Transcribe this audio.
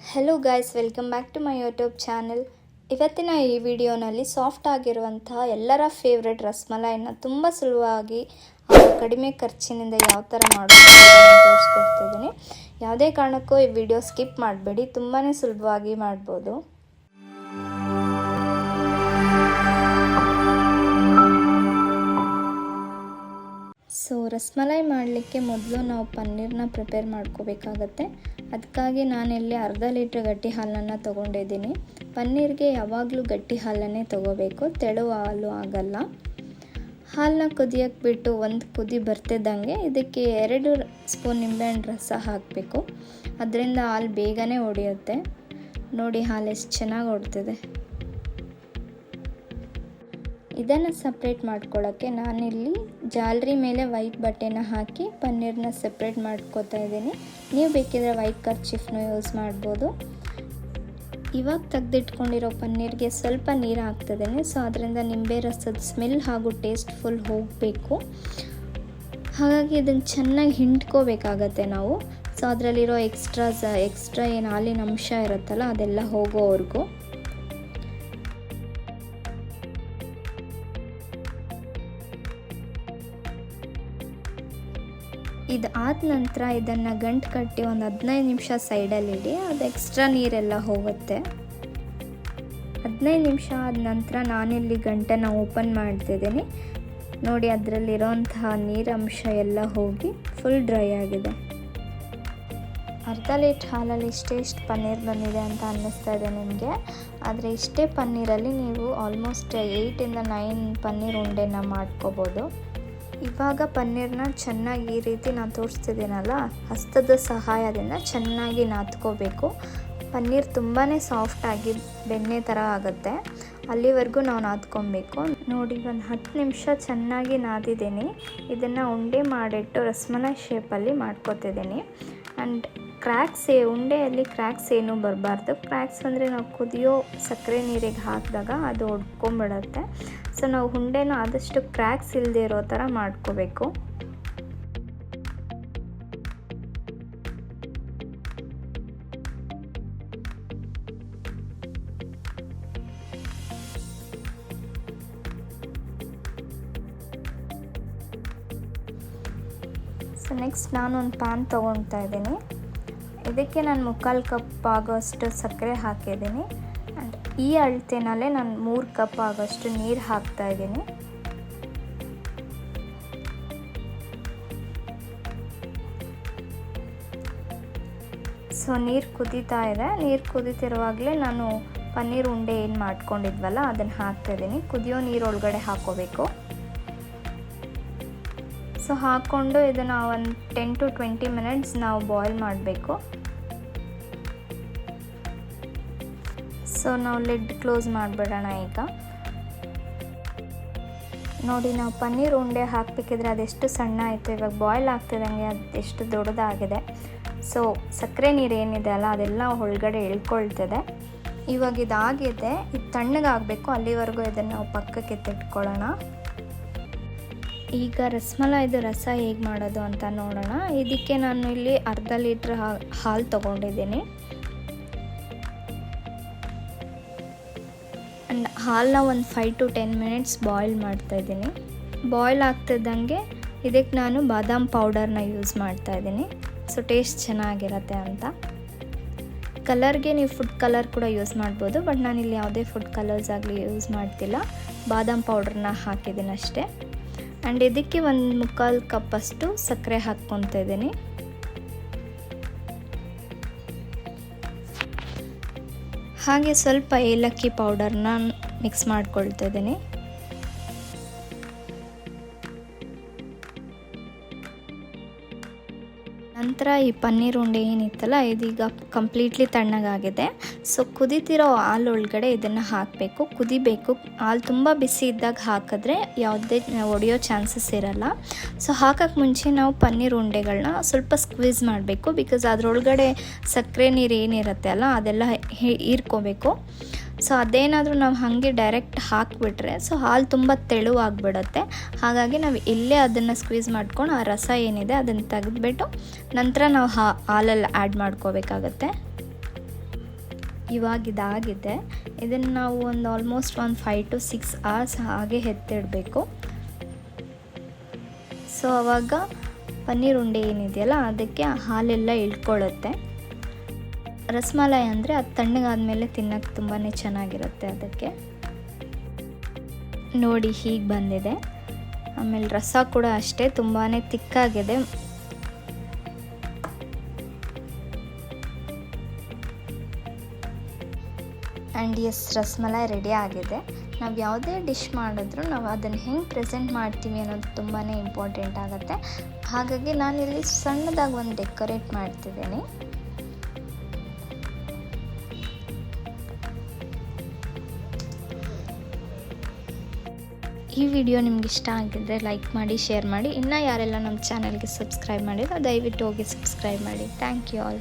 Hello guys welcome back to my YouTube channel ಇವತ್ತಿನ ಈ ವಿಡಿಯೋನಲ್ಲಿ ಸಾಫ್ಟ್ ಆಗಿರುವಂತಹ ಎಲ್ಲರ ಫೇವ್ರೆಟ್ ರಸ್ಮಲಾಯನ್ನು ತುಂಬ ಸುಲಭವಾಗಿ ಕಡಿಮೆ ಖರ್ಚಿನಿಂದ ಯಾವ ಥರ ಮಾಡೋದು ತೋರಿಸ್ಕೊಡ್ತಿದ್ದೀನಿ. ಯಾವುದೇ ಕಾರಣಕ್ಕೂ ಈ ವಿಡಿಯೋ ಸ್ಕಿಪ್ ಮಾಡಬೇಡಿ ತುಂಬಾ ಸುಲಭವಾಗಿ ಮಾಡ್ಬೋದು. ಸೊ ರಸ್ಮಲಾಯಿ ಮಾಡಲಿಕ್ಕೆ ಮೊದಲು ನಾವು ಪನ್ನೀರನ್ನ ಪ್ರಿಪೇರ್ ಮಾಡ್ಕೋಬೇಕಾಗತ್ತೆ. ಅದಕ್ಕಾಗಿ ನಾನಿಲ್ಲಿ ಅರ್ಧ ಲೀಟ್ರ್ ಗಟ್ಟಿ ಹಾಲನ್ನು ತೊಗೊಂಡಿದ್ದೀನಿ. ಪನ್ನೀರ್ಗೆ ಯಾವಾಗಲೂ ಗಟ್ಟಿ ಹಾಲನ್ನೇ ತೊಗೋಬೇಕು. ತೆಳು ಹಾಲು ಆಗಲ್ಲ. ಹಾಲನ್ನ ಕುದಿಯೋಕ್ಕೆ ಬಿಟ್ಟು ಒಂದು ಕುದಿ ಬರ್ತಿದ್ದಂಗೆ ಇದಕ್ಕೆ ಎರಡು ಸ್ಪೂನ್ ನಿಂಬೆಹಣ್ಣು ರಸ ಹಾಕಬೇಕು. ಅದರಿಂದ ಹಾಲು ಬೇಗನೆ ಒಡೆಯುತ್ತೆ. ನೋಡಿ ಹಾಲು ಎಷ್ಟು ಚೆನ್ನಾಗಿ ಹೊಡ್ತಿದೆ ಇದನ್ನು ಸಪ್ರೇಟ್ ಮಾಡ್ಕೊಳ್ಳೋಕ್ಕೆ ನಾನಿಲ್ಲಿ ಜಾಲರಿ ಮೇಲೆ ವೈಟ್ ಬಟ್ಟೆನ ಹಾಕಿ ಪನ್ನೀರ್ನ ಸಪ್ರೇಟ್ ಮಾಡ್ಕೋತಾ ಇದ್ದೀನಿ. ನೀವು ಬೇಕಿದ್ರೆ ವೈಟ್ ಕರ್ಚಿಫ್ನ ಯೂಸ್ ಮಾಡ್ಬೋದು. ಇವಾಗ ತೆಗೆದಿಟ್ಕೊಂಡಿರೋ ಪನ್ನೀರ್ಗೆ ಸ್ವಲ್ಪ ನೀರು ಹಾಕ್ತಿದ್ದೇನೆ. ಸೊ ಅದರಿಂದ ನಿಂಬೆ ರಸದ ಸ್ಮೆಲ್ ಹಾಗೂ ಟೇಸ್ಟ್ ಫುಲ್ ಹೋಗಬೇಕು. ಹಾಗಾಗಿ ಇದನ್ನು ಚೆನ್ನಾಗಿ ಹಿಂಡ್ಕೋಬೇಕಾಗತ್ತೆ ನಾವು. ಸೊ ಅದರಲ್ಲಿರೋ ಎಕ್ಸ್ಟ್ರಾ ಎಕ್ಸ್ಟ್ರಾ ಏನು ಹಾಲಿನ ಅಂಶ ಇರುತ್ತಲ್ಲ ಅದೆಲ್ಲ ಹೋಗೋವರೆಗೂ. ಇದಾದ ನಂತರ ಇದನ್ನು ಗಂಟು ಕಟ್ಟಿ ಒಂದು ಹದಿನೈದು ನಿಮಿಷ ಸೈಡಲ್ಲಿ ಇಡಿ, ಅದು ಎಕ್ಸ್ಟ್ರಾ ನೀರೆಲ್ಲ ಹೋಗುತ್ತೆ. ಹದಿನೈದು ನಿಮಿಷ ಆದ ನಂತರ ನಾನಿಲ್ಲಿ ಗಂಟನ್ನು ಓಪನ್ ಮಾಡ್ತಿದ್ದೀನಿ. ನೋಡಿ, ಅದರಲ್ಲಿರೋಂತಹ ನೀರಂಶ ಎಲ್ಲ ಹೋಗಿ ಫುಲ್ ಡ್ರೈ ಆಗಿದೆ. ಅರ್ಧ ಲೀಟ್ರ್ ಹಾಲಲ್ಲಿ ಇಷ್ಟೇ ಇಷ್ಟು ಪನ್ನೀರ್ ಬಂದಿದೆ ಅಂತ ಅನ್ನಿಸ್ತಾ ಇದೆ ನಿಮಗೆ. ಆದರೆ ಇಷ್ಟೇ ಪನ್ನೀರಲ್ಲಿ ನೀವು ಆಲ್ಮೋಸ್ಟ್ ಏಯ್ಟಿಂದ ನೈನ್ ಪನ್ನೀರ್ ಉಂಡೆನ ಮಾಡ್ಕೋಬೋದು. ಇವಾಗ ಪನ್ನೀರ್ನ ಚೆನ್ನಾಗಿ ಈ ರೀತಿ ನಾನು ತೋರಿಸ್ತಿದ್ದೀನಲ್ಲ, ಹಸ್ತದ ಸಹಾಯದಿಂದ ಚೆನ್ನಾಗಿ ನಾದ್ಕೋಬೇಕು ಪನ್ನೀರ್ ತುಂಬಾ ಸಾಫ್ಟಾಗಿ ಬೆಣ್ಣೆ ಥರ ಆಗುತ್ತೆ. ಅಲ್ಲಿವರೆಗೂ ನಾವು ನಾದ್ಕೊಬೇಕು ನೋಡಿ, ಒಂದು ಹತ್ತು ನಿಮಿಷ ಚೆನ್ನಾಗಿ ನಾದಿದ್ದೀನಿ. ಇದನ್ನು ಉಂಡೆ ಮಾಡಿಟ್ಟು ರಸಮಲೈ ಶೇಪಲ್ಲಿ ಮಾಡ್ಕೊತಿದ್ದೀನಿ. ಆ್ಯಂಡ್ ಕ್ರ್ಯಾಕ್ಸ್ ಉಂಡೆಯಲ್ಲಿ ಕ್ರ್ಯಾಕ್ಸ್ ಏನೂ ಬರಬಾರ್ದು. ಕ್ರ್ಯಾಕ್ಸ್ ಅಂದರೆ ನಾವು ಕುದಿಯೋ ಸಕ್ಕರೆ ನೀರಿಗೆ ಹಾಕಿದಾಗ ಅದು ಒಡ್ಕೊಂಬಿಡುತ್ತೆ. ಸೊ ನಾವು ಉಂಡೆನ ಆದಷ್ಟು ಕ್ರ್ಯಾಕ್ಸ್ ಇಲ್ಲದೆ ಇರೋ ಥರ ಮಾಡ್ಕೋಬೇಕು. ಸೊ ನೆಕ್ಸ್ಟ್ ನಾನು ಒಂದು ಪ್ಯಾನ್ ತೊಗೊಳ್ತಾ ಇದ್ದೀನಿ. ಇದಕ್ಕೆ ನಾನು ಮುಕ್ಕಾಲು ಕಪ್ ಆಗೋಷ್ಟು ಸಕ್ಕರೆ ಹಾಕಿದ್ದೀನಿ. ಈ ಅಳತೆನಲ್ಲೇ ನಾನು ಮೂರು ಕಪ್ ಆಗೋಷ್ಟು ನೀರು ಹಾಕ್ತಾ ಇದ್ದೀನಿ. ಸೊ, ನೀರು ಕುದೀತಾ ಇದೆ. ನೀರು ಕುದೀತಿರುವಾಗಲೇ ನಾನು ಪನ್ನೀರ್ ಉಂಡೆ ಏನು ಮಾಡ್ಕೊಂಡಿದ್ವಲ್ಲ, ಅದನ್ನು ಹಾಕ್ತಾಯಿದ್ದೀನಿ ಕುದಿಯೋ ನೀರು ಒಳಗಡೆ ಹಾಕೋಬೇಕು. ಸೊ, ಹಾಕ್ಕೊಂಡು ಇದನ್ನು ಒಂದು ಟೆನ್ ಟು ಟ್ವೆಂಟಿ ಮಿನಿಟ್ಸ್ ನಾವು ಬಾಯ್ಲ್ ಮಾಡಬೇಕು. ಸೊ ನಾವು ಲಿಡ್ ಕ್ಲೋಸ್ ಮಾಡಿಬಿಡೋಣ ಈಗ. ನೋಡಿ, ನಾವು ಪನ್ನೀರ್ ಉಂಡೆ ಹಾಕಬೇಕಿದ್ರೆ ಅದೆಷ್ಟು ಸಣ್ಣ ಆಯಿತು, ಇವಾಗ ಬಾಯ್ಲ್ ಆಗ್ತಿದ್ದಂಗೆ ಅದು ಎಷ್ಟು ದೊಡ್ಡದಾಗಿದೆ. ಸೊ ಸಕ್ಕರೆ ನೀರು ಏನಿದೆ ಅಲ್ಲ, ಅದೆಲ್ಲ ಒಳಗಡೆ ಇಳ್ಕೊಳ್ತದೆ ಇವಾಗ ಇದಾಗಿದೆ, ಇದು ತಣ್ಣಗಾಗಬೇಕು ಅಲ್ಲಿವರೆಗೂ ಇದನ್ನು ನಾವು ಪಕ್ಕಕ್ಕೆ ತಿಟ್ಕೊಳ್ಳೋಣ ಈಗ ರಸಮಲಾಯಿದು ರಸ ಹೇಗೆ ಮಾಡೋದು ಅಂತ ನೋಡೋಣ. ಇದಕ್ಕೆ ನಾನು ಇಲ್ಲಿ ಅರ್ಧ ಲೀಟ್ರ್ ಹಾಲು ತೊಗೊಂಡಿದ್ದೀನಿ. ಆ್ಯಂಡ್ ಹಾಲನ್ನ ಒಂದು five to ten minutes boil ಮಾಡ್ತಾಯಿದ್ದೀನಿ ಬಾಯ್ಲ್ ಆಗ್ತಿದ್ದಂಗೆ ಇದಕ್ಕೆ ನಾನು ಬಾದಾಮ್ ಪೌಡರ್ನ ಯೂಸ್ ಮಾಡ್ತಾಯಿದ್ದೀನಿ ಸೊ ಟೇಸ್ಟ್ ಚೆನ್ನಾಗಿರತ್ತೆ ಅಂತ. ಕಲರ್ಗೆ ನೀವು ಫುಡ್ ಕಲರ್ ಕೂಡ ಯೂಸ್ ಮಾಡ್ಬೋದು ಬಟ್ ನಾನು ಇಲ್ಲಿ ಯಾವುದೇ ಫುಡ್ ಕಲರ್ಸ್ ಆಗಲಿ ಯೂಸ್ ಮಾಡ್ತಿಲ್ಲ. ಬಾದಾಮ್ ಪೌಡ್ರನ್ನ ಹಾಕಿದ್ದೀನಿ ಅಷ್ಟೇ. ಆ್ಯಂಡ್ ಇದಕ್ಕೆ ಒಂದು ಮುಕ್ಕಾಲು ಕಪ್ಪಷ್ಟು ಸಕ್ಕರೆ ಹಾಕ್ಕೊತಾ ಇದ್ದೀನಿ. ಹಾಗೆ ಸ್ವಲ್ಪ ಏಲಕ್ಕಿ ಪೌಡರ್ನ ಮಿಕ್ಸ್ ಮಾಡ್ಕೊಳ್ತಾ ಇದ್ದೀನಿ. ಈ ಪನ್ನೀರ್ ಉಂಡೆ ಏನಿತ್ತಲ್ಲ ಇದೀಗ ಕಂಪ್ಲೀಟ್ಲಿ ತಣ್ಣಗಾಗಿದೆ. ಸೊ ಕುದೀತಿರೋ ಹಾಲು ಒಳಗಡೆ ಇದನ್ನು ಹಾಕಬೇಕು. ಕುದಿಬೇಕು. ಹಾಲು ತುಂಬ ಬಿಸಿ ಇದ್ದಾಗ ಹಾಕಿದ್ರೆ ಯಾವುದೇ ಒಡೆಯೋ ಚಾನ್ಸಸ್ ಇರಲ್ಲ. ಸೊ ಹಾಕೋಕ್ಕೆ ಮುಂಚೆ ನಾವು ಪನ್ನೀರ್ ಉಂಡೆಗಳನ್ನ ಸ್ವಲ್ಪ ಸ್ಕ್ವೀಸ್ ಮಾಡಬೇಕು. ಬಿಕಾಸ್ ಅದರೊಳಗಡೆ ಸಕ್ಕರೆ ನೀರು ಏನಿರುತ್ತೆ ಅಲ್ಲ, ಅದೆಲ್ಲ ಹೀರ್ಕೋಬೇಕು. ಸೊ ಅದೇನಾದರೂ ನಾವು ಹಾಗೆ ಡೈರೆಕ್ಟ್ ಹಾಕಿಬಿಟ್ರೆ ಸೊ ಹಾಲು ತುಂಬ ತೆಳುವಾಗ್ಬಿಡುತ್ತೆ. ಹಾಗಾಗಿ ನಾವು ಇಲ್ಲೇ ಅದನ್ನು ಸ್ಕ್ವೀಸ್ ಮಾಡ್ಕೊಂಡು ಆ ರಸ ಏನಿದೆ ಅದನ್ನು ತೆಗೆದುಬಿಟ್ಟು ನಂತರ ನಾವು ಹಾ ಹಾಲಲ್ಲಿ ಆ್ಯಡ್ ಮಾಡ್ಕೋಬೇಕಾಗತ್ತೆ. ಇವಾಗ ಇದಾಗಿದೆ. ಇದನ್ನು ನಾವು ಒಂದು ಆಲ್ಮೋಸ್ಟ್ ಒಂದು ಫೈವ್ ಟು ಸಿಕ್ಸ್ ಅವರ್ಸ್ ಹಾಗೆ ಎತ್ತಿಡಬೇಕು. ಸೊ ಅವಾಗ ಪನ್ನೀರ್ ಉಂಡೆ ಏನಿದೆಯಲ್ಲ, ಅದಕ್ಕೆ ಹಾಲೆಲ್ಲ ಇಳ್ಕೊಳ್ಳುತ್ತೆ ರಸಮಲಾಯಿ ಅಂದರೆ ಅದು ತಣ್ಣಗಾದ್ಮೇಲೆ ತಿನ್ನೋಕ್ಕೆ ತುಂಬಾ ಚೆನ್ನಾಗಿರುತ್ತೆ ಅದಕ್ಕೆ. ನೋಡಿ ಹೀಗೆ ಬಂದಿದೆ. ಆಮೇಲೆ ರಸ ಕೂಡ ಅಷ್ಟೇ ತುಂಬಾ ತಿಕ್ಕಾಗಿದೆ. ಆ್ಯಂಡ್ ಎಸ್ ರಸಮಲಾಯಿ ರೆಡಿ ಆಗಿದೆ. ನಾವು ಯಾವುದೇ ಡಿಶ್ ಮಾಡಿದ್ರೂ ನಾವು ಅದನ್ನು ಹೆಂಗೆ ಪ್ರೆಸೆಂಟ್ ಮಾಡ್ತೀವಿ ಅನ್ನೋದು ತುಂಬಾ ಇಂಪಾರ್ಟೆಂಟ್ ಆಗುತ್ತೆ. ಹಾಗಾಗಿ ನಾನಿಲ್ಲಿ ಸಣ್ಣದಾಗಿ ಒಂದು ಡೆಕೋರೇಟ್ ಮಾಡ್ತಿದ್ದೀನಿ. ಈ ವಿಡಿಯೋ ನಿಮ್ಗೆ ಇಷ್ಟ ಆಗಿದ್ದರೆ ಲೈಕ್ ಮಾಡಿ ಶೇರ್ ಮಾಡಿ. ಇನ್ನೂ ಯಾರೆಲ್ಲ ನಮ್ಮ ಚಾನಲ್ಗೆ ಸಬ್ಸ್ಕ್ರೈಬ್ ಮಾಡಿಲ್ಲ ದಯವಿಟ್ಟು ಹೋಗಿ ಸಬ್ಸ್ಕ್ರೈಬ್ ಮಾಡಿ. Thank you all